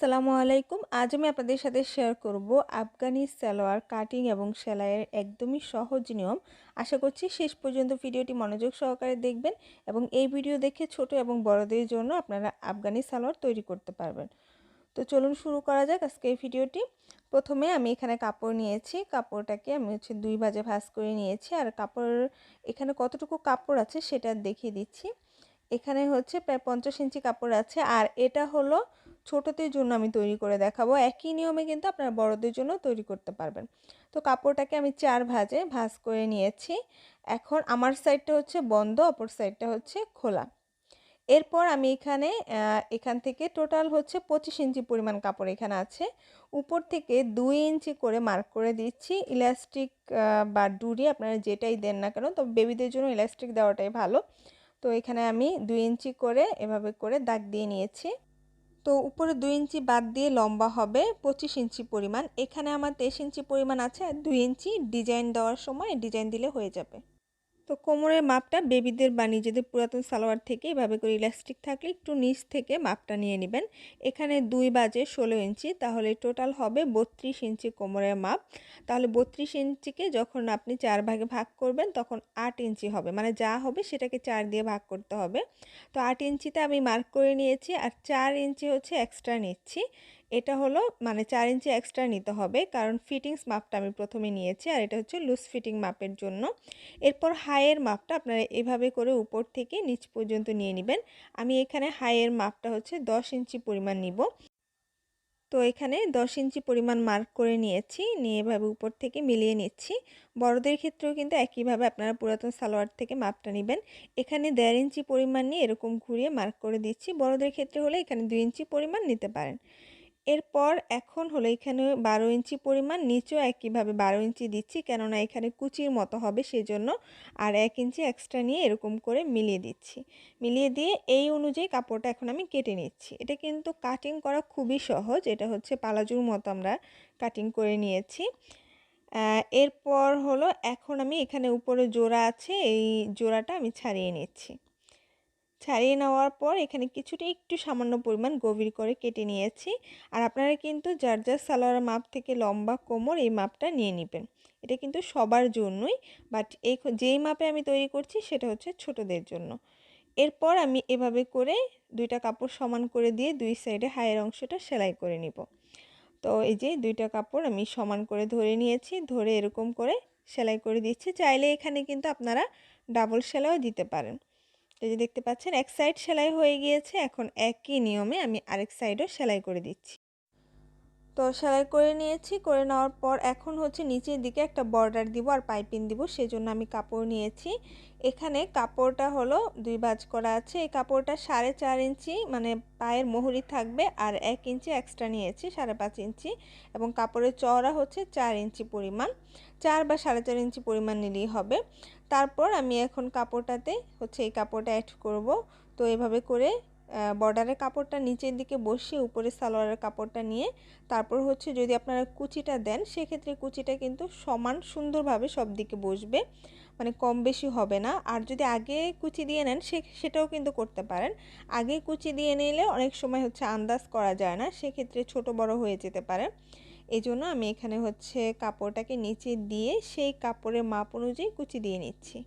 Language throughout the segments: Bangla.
আসসালামু আলাইকুম। আজ আমি আপনাদের সাথে শেয়ার করব আফগানি সালোয়ার কাটিং এবং সেলাইয়ের একদমই সহজ নিয়ম। আশা করছি শেষ পর্যন্ত ভিডিওটি মনোযোগ সহকারে দেখবেন এবং এই ভিডিও দেখে ছোট এবং বড়দের জন্য আপনারা আফগানি সালোয়ার তৈরি করতে পারবেন। তো চলুন শুরু করা যাক আজকে এই ভিডিওটি। প্রথমে আমি এখানে কাপড় নিয়েছি। কাপড়টাকে আমি হচ্ছে দুই বাজে ভাঁজ করে নিয়েছি আর কাপড় এখানে কতটুকু কাপড় আছে সেটা দেখিয়ে দিচ্ছি। এখানে হচ্ছে প্রায় পঞ্চাশ ইঞ্চি কাপড় আছে আর এটা হলো ছোটদের জন্য আমি তৈরি করে দেখাবো। একই নিয়মে কিন্তু আপনারা বড়দের জন্য তৈরি করতে পারবেন। তো কাপড়টাকে আমি চার ভাজে ভাজ করে নিয়েছি। এখন আমার সাইডটা হচ্ছে বন্ধ, অপর সাইডটা হচ্ছে খোলা। এরপর আমি এখানে এখান থেকে টোটাল হচ্ছে পঁচিশ ইঞ্চি পরিমাণ কাপড় এখানে আছে। উপর থেকে দুই ইঞ্চি করে মার্ক করে দিচ্ছি। ইলাস্টিক বা ডুরি আপনারা যেটাই দেন না কেন, তবে বেবিদের জন্য ইলাস্টিক দেওয়াটাই ভালো। তো এখানে আমি দুই ইঞ্চি করে এভাবে করে দাগ দিয়ে নিয়েছি। তো উপরে দুই ইঞ্চি বাদ দিয়ে লম্বা হবে, পঁচিশ ইঞ্চি পরিমাণ। এখানে আমার তেইশ ইঞ্চি পরিমাণ আছে আর দুই ইঞ্চি ডিজাইন দেওয়ার সময় ডিজাইন দিলে হয়ে যাবে। তো কোমরের মাপটা বেবিদের বা নিজেদের পুরাতন সালোয়ার থেকে এভাবে করে ইলাস্টিক থাকলে একটু নিচ থেকে মাপটা নিয়ে নেবেন। এখানে দুই বাজে ষোলো ইঞ্চি, তাহলে টোটাল হবে বত্রিশ ইঞ্চি কোমরের মাপ। তাহলে বত্রিশ ইঞ্চিকে যখন আপনি চার ভাগে ভাগ করবেন, তখন আট ইঞ্চি হবে। মানে যা হবে সেটাকে চার দিয়ে ভাগ করতে হবে। তো আট ইঞ্চিতে আমি মার্ক করে নিয়েছি, আর চার ইঞ্চি হচ্ছে এক্সট্রা নিচ্ছি। এটা হলো মানে চার ইঞ্চি এক্সট্রা নিতে হবে, কারণ ফিটিংস মাপটা আমি প্রথমে নিয়েছি আর এটা হচ্ছে লুজ ফিটিং মাপের জন্য। এরপর হাইয়ের মাপটা আপনারা এভাবে করে উপর থেকে নিচ পর্যন্ত নিয়ে নেবেন। আমি এখানে হাইয়ের মাপটা হচ্ছে দশ ইঞ্চি পরিমাণ নিব। তো এখানে দশ ইঞ্চি পরিমাণ মার্ক করে নিয়েছি, নিয়ে এভাবে উপর থেকে মিলিয়ে নিচ্ছি। বড়দের ক্ষেত্রেও কিন্তু একইভাবে আপনারা পুরাতন সালোয়ার থেকে মাপটা নেবেন। এখানে দেড় ইঞ্চি পরিমাণ নিয়ে এরকম ঘুরিয়ে মার্ক করে দিচ্ছি। বড়দের ক্ষেত্রে হলে এখানে দুই ইঞ্চি পরিমাণ নিতে পারেন। এরপর এখন হলো এখানে বারো ইঞ্চি পরিমাণ, নিচেও একইভাবে বারো ইঞ্চি দিচ্ছি কেননা এখানে কুচির মতো হবে সেজন্য আর এক ইঞ্চি এক্সট্রা নিয়ে এরকম করে মিলিয়ে দিচ্ছি। মিলিয়ে দিয়ে এই অনুযায়ী কাপড়টা এখন আমি কেটে নিচ্ছি। এটা কিন্তু কাটিং করা খুবই সহজ, এটা হচ্ছে পালাজুর মতো আমরা কাটিং করে নিয়েছি। এরপর হলো এখন আমি এখানে উপরে জোড়া আছে, এই জোড়াটা আমি ছাড়িয়ে নিচ্ছি। ছাড়িয়ে নেওয়ার পর এখানে কিছুটা একটু সামান্য পরিমাণ গভীর করে কেটে নিয়েছি। আর আপনারা কিন্তু যার যার সালোয়ার মাপ থেকে লম্বা, কোমর এই মাপটা নিয়ে নেবেন। এটা কিন্তু সবার জন্যই। বাট এই যেই মাপে আমি তৈরি করছি সেটা হচ্ছে ছোটদের জন্য। এরপর আমি এভাবে করে দুইটা কাপড় সমান করে দিয়ে দুই সাইডে হায়ের অংশটা সেলাই করে নিব। তো এই যে দুইটা কাপড় আমি সমান করে ধরে নিয়েছি, ধরে এরকম করে সেলাই করে দিচ্ছি। চাইলে এখানে কিন্তু আপনারা ডাবল সেলাইও দিতে পারেন। এই যে দেখতে পাচ্ছেন, এক সাইড সেলাই হয়ে গিয়েছে। এখন একই নিয়মে আমি আরেক সাইডও সেলাই করে দিচ্ছি। তো সেলাই করে নিয়েছি, করে নেওয়ার পর এখন হচ্ছে নিচের দিকে একটা বর্ডার দিব আর পাইপিং দিব, সেজন্য আমি কাপড় নিয়েছি। এখানে কাপড়টা হলো দুই বাজ করা আছে, এই কাপড়টা সাড়ে চার ইঞ্চি মানে পায়ের মোহরি থাকবে আর এক ইঞ্চি এক্সট্রা নিয়েছি, সাড়ে পাঁচ ইঞ্চি এবং কাপড়ের চওড়া হচ্ছে চার ইঞ্চি পরিমাণ, চার বা সাড়ে চার ইঞ্চি পরিমাণ নিলেই হবে। তারপর আমি এখন কাপড়টাতে হচ্ছে এই কাপড়টা অ্যাড করব, তো এভাবে করে বর্ডারের কাপড়টা নিচের দিকে বসিয়ে উপরে সালোয়ারের কাপড়টা নিয়ে তারপর হচ্ছে যদি আপনারা কুচিটা দেন, সেক্ষেত্রে কুচিটা কিন্তু সমান সুন্দরভাবে সব দিকে বসবে মানে কম বেশি হবে না। আর যদি আগে কুচি দিয়ে নেন, সে সেটাও কিন্তু করতে পারেন। আগে কুচি দিয়ে নিলে অনেক সময় হচ্ছে আন্দাজ করা যায় না, সেক্ষেত্রে ছোট বড় হয়ে যেতে পারে। এই জন্য আমি এখানে হচ্ছে কাপড়টাকে নিচে দিয়ে সেই কাপড়ের মাপ অনুযায়ী কুচি দিয়ে নিচ্ছি।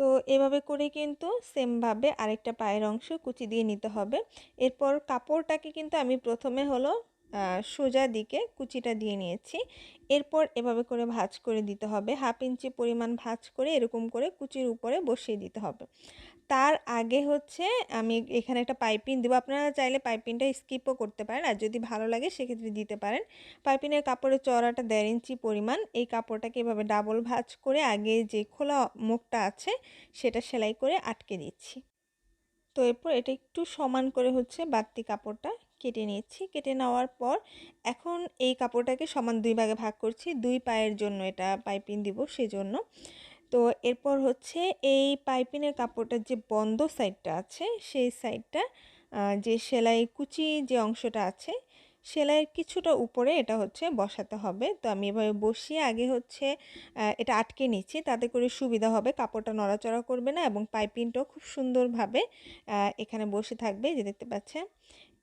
তো এভাবে করে কিন্তু সেমভাবে আরেকটা পায়ের অংশ কুচি দিয়ে নিতে হবে। এরপর কাপড়টাকে কিন্তু আমি প্রথমে হলো সোজা দিকে কুচিটা দিয়ে নিয়েছি। এরপর এভাবে করে ভাজ করে দিতে হবে। হাফ ইঞ্চি পরিমাণ ভাজ করে এরকম করে কুচির উপরে বসিয়ে দিতে হবে। তার আগে হচ্ছে আমি এখানে একটা পাইপিং দেবো। আপনারা চাইলে পাইপিংটা স্কিপও করতে পারেন আর যদি ভালো লাগে সেক্ষেত্রে দিতে পারেন। পাইপিংয়ের কাপড়ের চড়াটা দেড় ইঞ্চি পরিমাণ। এই কাপড়টাকে এভাবে ডাবল ভাজ করে আগে যে খোলা মুখটা আছে সেটা সেলাই করে আটকে দিচ্ছি তো এরপর এটা একটু সমান করে হচ্ছে বাড়তি কাপড়টা কেটে নিচ্ছি। কেটে নেওয়ার পর এখন এই কাপড়টাকে সমান দুই ভাগে ভাগ করছি। দুই পায়ের জন্য এটা পাইপিং দিব সেজন্য। তো এরপর হচ্ছে এই পাইপিনের কাপড়টার যে বন্ধ সাইডটা আছে, সেই সাইডটা যে সেলাই কুচি যে অংশটা আছে, সেলাইয়ের কিছুটা উপরে এটা হচ্ছে বসাতে হবে। তো আমি এভাবে বসিয়ে আগে হচ্ছে এটা আটকে নিচ্ছি। তাতে করে সুবিধা হবে, কাপড়টা নড়াচড়া করবে না এবং পাইপিংটাও খুব সুন্দরভাবে এখানে বসে থাকবে। যে দেখতে পাচ্ছেন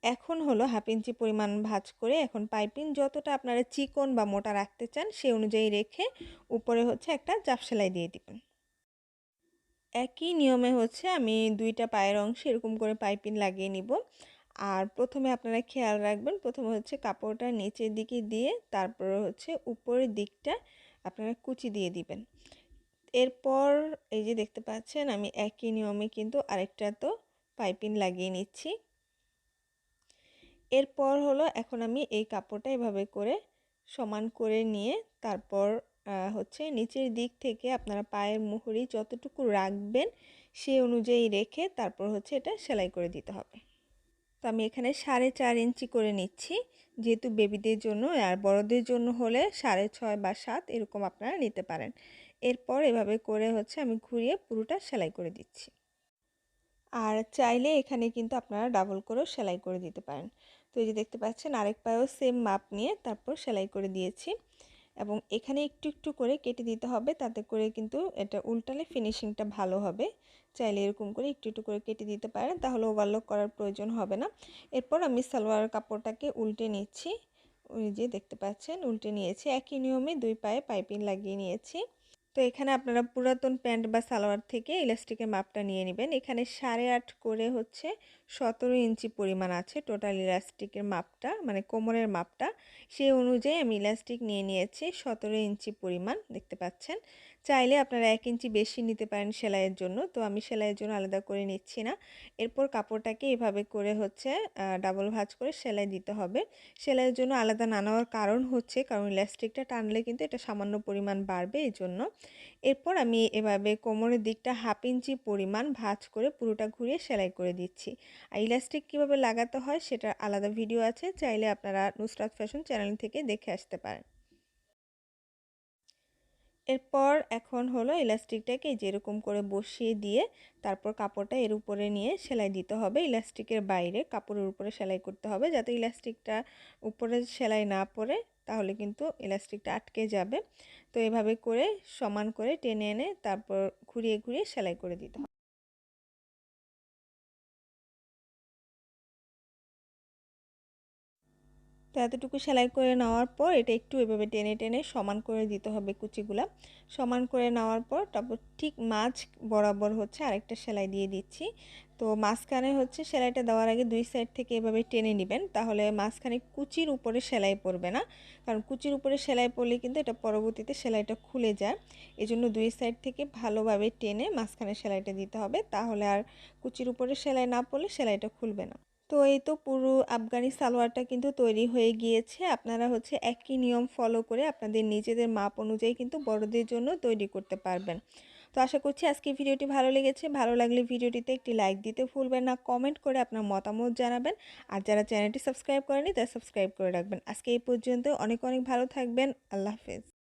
এখন হলো হাফ ইঞ্চি পরিমাণ ভাজ করে এখন পাইপিং যতটা আপনারা চিকন বা মোটা রাখতে চান সেই অনুযায়ী রেখে উপরে হচ্ছে একটা চাপ সেলাই দিয়ে দিবেন। একই নিয়মে হচ্ছে আমি দুইটা পায়ের অংশে এরকম করে পাইপিং লাগিয়ে নিব। আর প্রথমে আপনারা খেয়াল রাখবেন, প্রথমে হচ্ছে কাপড়টা নিচের দিকে দিয়ে তারপর হচ্ছে উপরের দিকটা আপনারা কুচি দিয়ে দিবেন। এরপর এই যে দেখতে পাচ্ছেন আমি একই নিয়মে কিন্তু আরেকটা তো পাইপিং লাগিয়ে নিচ্ছি। এরপর হলো এখন আমি এই কাপড়টা এভাবে করে সমান করে নিয়ে তারপর হচ্ছে নিচের দিক থেকে আপনারা পায়ের মুহুরি যতটুকু রাখবেন সে অনুযায়ী রেখে তারপর হচ্ছে এটা সেলাই করে দিতে হবে। তো আমি এখানে সাড়ে চার ইঞ্চি করে নিচ্ছি। যেহেতু বেবিদের জন্য আর বড়দের জন্য হলে সাড়ে ছয় বা সাত এরকম আপনারা নিতে পারেন। এরপর এভাবে করে হচ্ছে আমি ঘুরিয়ে পুরোটা সেলাই করে দিচ্ছি। আর চাইলে এখানে কিন্তু আপনারা ডাবল করেও সেলাই করে দিতে পারেন। তো এই যে দেখতে পাচ্ছেন, আরেক পায়েও সেম মাপ নিয়ে তারপর সেলাই করে দিয়েছি। এবং এখানে একটু একটু করে কেটে দিতে হবে, তাতে করে কিন্তু এটা উল্টালে ফিনিশিংটা ভালো হবে। চাইলে এরকম করে একটু একটু করে কেটে দিতে পারেন, তাহলে ওভারলক করার প্রয়োজন হবে না। এরপর আমি সালোয়ার কাপড়টাকে উল্টে নিচ্ছি। ওই যে দেখতে পাচ্ছেন, উল্টে নিয়েছি। একই নিয়মে দুই পায়ে পাইপিং লাগিয়ে নিয়েছি। তো এখানে আপনারা পুরাতন প্যান্ট বা সালোয়ার থেকে ইলাস্টিকের মাপটা নিয়ে নেবেন। এখানে সাড়ে আট করে হচ্ছে সতেরো ইঞ্চি পরিমাণ আছে টোটাল ইলাস্টিকের মাপটা মানে কোমরের মাপটা। সেই অনুযায়ী আমি ইলাস্টিক নিয়ে নিয়েছি, সতেরো ইঞ্চি পরিমাণ, দেখতে পাচ্ছেন। চাইলে আপনারা এক ইঞ্চি বেশি নিতে পারেন সেলাইয়ের জন্য, তো আমি সেলাইয়ের জন্য আলাদা করে নিচ্ছি না। এরপর কাপড়টাকে এভাবে করে হচ্ছে ডাবল ভাজ করে সেলাই দিতে হবে। সেলাইয়ের জন্য আলাদা না নেওয়ার কারণ হচ্ছে, কারণ ইলাস্টিকটা টানলে কিন্তু এটা সামান্য পরিমাণ বাড়বে এই জন্য এরপর আমি এভাবে কোমরের দিকটা হাফ ইঞ্চি পরিমাণ ভাঁজ করে পুরোটা ঘুরিয়ে সেলাই করে দিচ্ছি। আর ইলাস্টিক কীভাবে লাগাতে হয় সেটার আলাদা ভিডিও আছে, চাইলে আপনারা নুসরাত ফ্যাশন চ্যানেল থেকে দেখে আসতে পারেন। এরপর এখন হলো ইলাস্টিকটাকে যেরকম করে বসিয়ে দিয়ে তারপর কাপড়টা এর উপরে নিয়ে সেলাই দিতে হবে। ইলাস্টিকের বাইরে কাপড়ের উপরে সেলাই করতে হবে, যাতে ইলাস্টিকটা উপরে সেলাই না পড়ে তাহলে কিন্তু ইলাস্টিকটা আটকে যাবে। তো এভাবে করে সমান করে টেনে এনে তারপর ঘুরিয়ে ঘুরিয়ে সেলাই করে দিতে হবে। তো এতটুকু সেলাই করে নেওয়ার পর এটা একটু এভাবে টেনে টেনে সমান করে দিতে হবে কুচিগুলা। সমান করে নেওয়ার পর তারপর ঠিক মাছ বরাবর হচ্ছে আরেকটা সেলাই দিয়ে দিচ্ছি। তো মাঝখানে হচ্ছে সেলাইটা দেওয়ার আগে দুই সাইড থেকে এভাবে টেনে নেবেন, তাহলে মাঝখানে কুচির উপরে সেলাই পড়বে না। কারণ কুচির উপরে সেলাই পড়লে কিন্তু এটা পরবর্তীতে সেলাইটা খুলে যায়। এজন্য দুই সাইড থেকে ভালোভাবে টেনে মাঝখানে সেলাইটা দিতে হবে, তাহলে আর কুচির উপরে সেলাই না পড়লে সেলাইটা খুলবে না। তো এই তো পুরো আফগানি সালোয়ারটা কিন্তু তৈরি হয়ে গিয়েছে। আপনারা হচ্ছে একই নিয়ম ফলো করে আপনাদের নিজেদের মাপ অনুযায়ী কিন্তু বড়দের জন্য তৈরি করতে পারবেন। তো আশা করছি আজকে ভিডিওটি ভালো লেগেছে। ভালো লাগলে ভিডিওটিতে একটি লাইক দিতে ভুলবেন না কমেন্ট করে আপনার মতামত জানাবেন। আর যারা চ্যানেলটি সাবস্ক্রাইব করেনি তারা সাবস্ক্রাইব করে রাখবেন। আজকে এই পর্যন্ত অনেক অনেক ভালো থাকবেন। আল্লাহ হাফেজ।